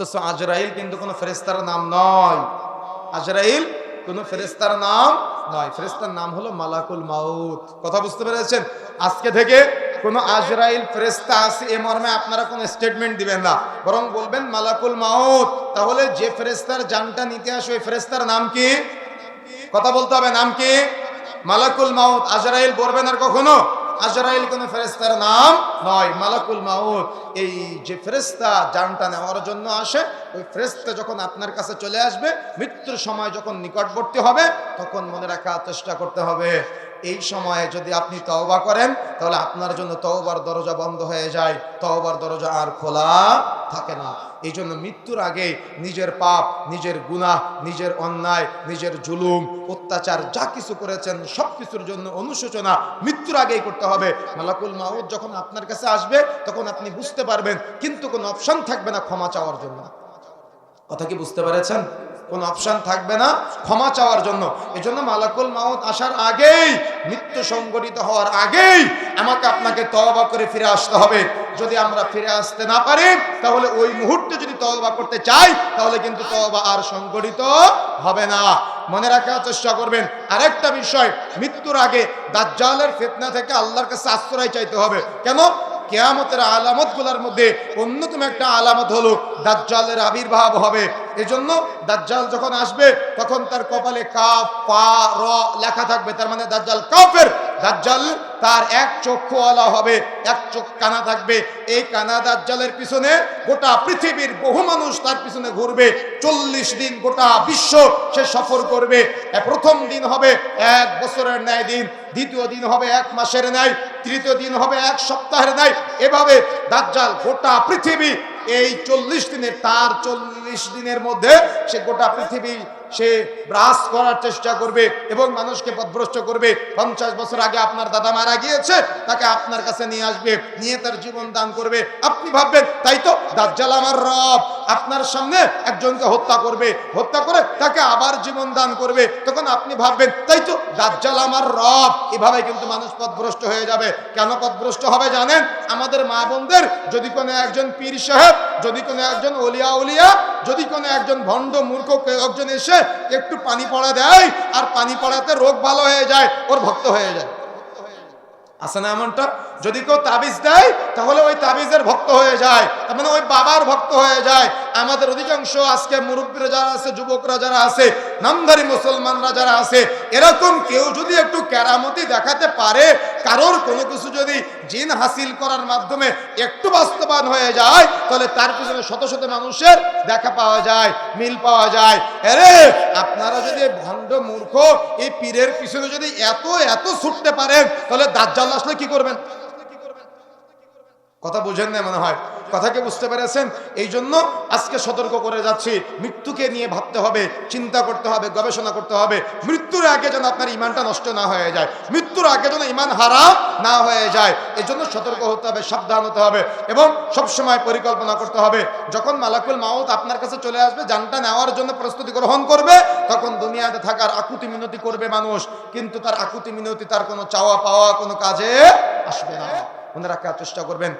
অথচ আজরাইল কিন্তু কোনো ফেরেস্তার নাম নয়। আজরাইল কোনো ফেরেস্তার নাম নয়। ফেরেস্তার নাম হলো মালাকুল মাউত। কথা বুঝতে পেরেছেন? আজকে থেকে কোনো আজরাইল ফেরেস্তা আছে এ মর্মে আপনারা কোনো স্টেটমেন্ট দিবেন না। বরং বলবেন মালাকুল মাউত। তাহলে যে ফেরেস্তার জানটা নিতে আসে, ওই ফেরেস্তার নাম কি? কথা বলতে হবে, নাম কি? মালাকুল মাউত। আজরাইল বলবেন আর কখনো? আজরাইল কোন ফেরেস্তার নাম নয়, মালাকুল মাউত। এই যে ফেরেস্তা জানটা নেওয়ার জন্য আসে, ওই ফেরেস্তা যখন আপনার কাছে চলে আসবে, মৃত্যুর সময় যখন নিকটবর্তী হবে, তখন মনে রাখার চেষ্টা করতে হবে। এই সময়ে যদি আপনি তওবা করেন, তাহলে আপনার জন্য তওবার দরজা বন্ধ হয়ে যায়। তওবার দরজা আর খোলা থাকে না। এই জন্য মৃত্যুর আগে নিজের পাপ, নিজের গুণা নিজের অন্যায়, নিজের জুলুম, অত্যাচার যা কিছু করেছেন সব কিছুর জন্য অনুশোচনা মৃত্যুর আগেই করতে হবে। মালাকুল মাউদ যখন আপনার কাছে আসবে, তখন আপনি বুঝতে পারবেন, কিন্তু কোনো অপশন থাকবে না ক্ষমা চাওয়ার জন্য। কথা কি বুঝতে পেরেছেন? কোন অপশন থাকবে না, ক্ষমা চাওয়ার জন্য। এই জন্য মালাকুল মাউত আসার আগেই মৃত্যু সংগঠিত হওয়ার আগেই আমাকে আপনাকে তওবা করে ফিরে আসতে হবে। যদি আমরা ফিরে আসতে না পারি, তাহলে ওই মুহূর্তে যদি তওবা করতে চাই, তাহলে কিন্তু তওবা আর সংগঠিত হবে না। মনে রাখার চেষ্টা করবেন। আরেকটা বিষয়, মৃত্যুর আগে দাজ্জালের ফিতনা থেকে আল্লাহর কাছে আশ্রয় চাইতে হবে। কেন? কেয়ামতের আলামতগুলার মধ্যে অন্যতম একটা আলামত হলো দাজ্জালের আবির্ভাব হবে। এজন্য দাজ্জাল যখন আসবে, তখন তার কপালে কাফ পা র লেখা থাকবে। তার মানে দাজ্জাল কাফের। দাজ্জাল তার এক চক্ষুওয়ালা হবে, এক চোখ কানা থাকবে। এই কানা দাজ্জালের পিছনে গোটা পৃথিবীর বহু মানুষ তার পিছনে ঘুরবে। চল্লিশ দিন গোটা বিশ্ব সে সফর করবে। প্রথম দিন হবে এক বছরের ন্যায় দিন, দ্বিতীয় দিন হবে এক মাসের ন্যায়। তৃতীয় দিন হবে এক সপ্তাহের নাই এভাবে দাজ্জাল গোটা পৃথিবী এই চল্লিশ দিনের, তার চল্লিশ দিনের মধ্যে সে গোটা পৃথিবী সে ব্রাস করার চেষ্টা করবে এবং মানুষকে পথভ্রষ্ট করবে। পঞ্চাশ বছর আগে আপনার দাদা মারা গিয়েছে, তাকে আপনার কাছে নিয়ে আসবে, নিয়ে তার জীবন দান করবে। আপনি ভাববেন, তাই তো? দাজ্জাল আমার রব, আপনার সামনে একজনকে হত্যা করবে। হত্যা করে তাকে আবার জীবন দান করবে। তখন আপনি ভাববেন, তাই তো? দাজ্জাল আমার রব, এভাবে কিন্তু মানুষ পথভ্রষ্ট হয়ে যাবে। কেন পথভ্রষ্ট হবে জানেন? আমাদের মা বোনদের, যদি কোনো একজন পীর সাহেব, যদি কোনো একজন অলিয়া উলিয়া, যদি কোনো একজন ভণ্ড মূর্খ একজন এসে একটু পানি পড়া দেয়, আর পানি পড়াতে রোগ ভালো হয়ে যায়, ওর ভক্ত হয়ে যায়। আছে না এমনটা? যদি কেউ তাবিজ দেয়, তাহলে ওই তাবিজের ভক্ত হয়ে যায়, তার মানে ওই বাবার ভক্ত হয়ে যায়। আমাদের অধিকাংশ আজকে মুরব্বীরা যারা আছে, যুবকরা যারা আছে, নামধারী মুসলমানরা যারা আছে, এরকম কেউ যদি একটু কেরামতি দেখাতে পারে, কারোর কোনো কিছু যদি জিন হাসিল করার মাধ্যমে একটু বাস্তবায়ন হয়ে যায়, তাহলে তার পিছনে শত শত মানুষের দেখা পাওয়া যায়, মিল পাওয়া যায়। আরে, আপনারা যদি ভণ্ড মূর্খ, এই পীরের পিছনে যদি এত এত ছুটতে পারেন, তাহলে দাজ্জাল আসলে কি করবেন? কথা বোঝেন না মনে হয়? কথাকে বুঝতে পেরেছেন? এই জন্য আজকে সতর্ক করে যাচ্ছি। মৃত্যুকে নিয়ে ভাবতে হবে, চিন্তা করতে হবে, গবেষণা করতে হবে। মৃত্যুর আগে যেন আপনার ইমানটা নষ্ট না হয়ে যায়। মৃত্যুর আগে যেন ইমান হারা না হয়ে যায়। এই জন্য সতর্ক হতে হবে, সাবধান হতে হবে এবং সবসময় পরিকল্পনা করতে হবে। যখন মালাকুল মাউত আপনার কাছে চলে আসবে, জানটা নেওয়ার জন্য প্রস্তুতি গ্রহণ করবে, তখন দুনিয়াতে থাকার আকুতি মিনতি করবে মানুষ। কিন্তু তার আকুতি মিনতি, তার কোনো চাওয়া পাওয়া কোনো কাজে আসবে না। রাখার চেষ্টা করবেন।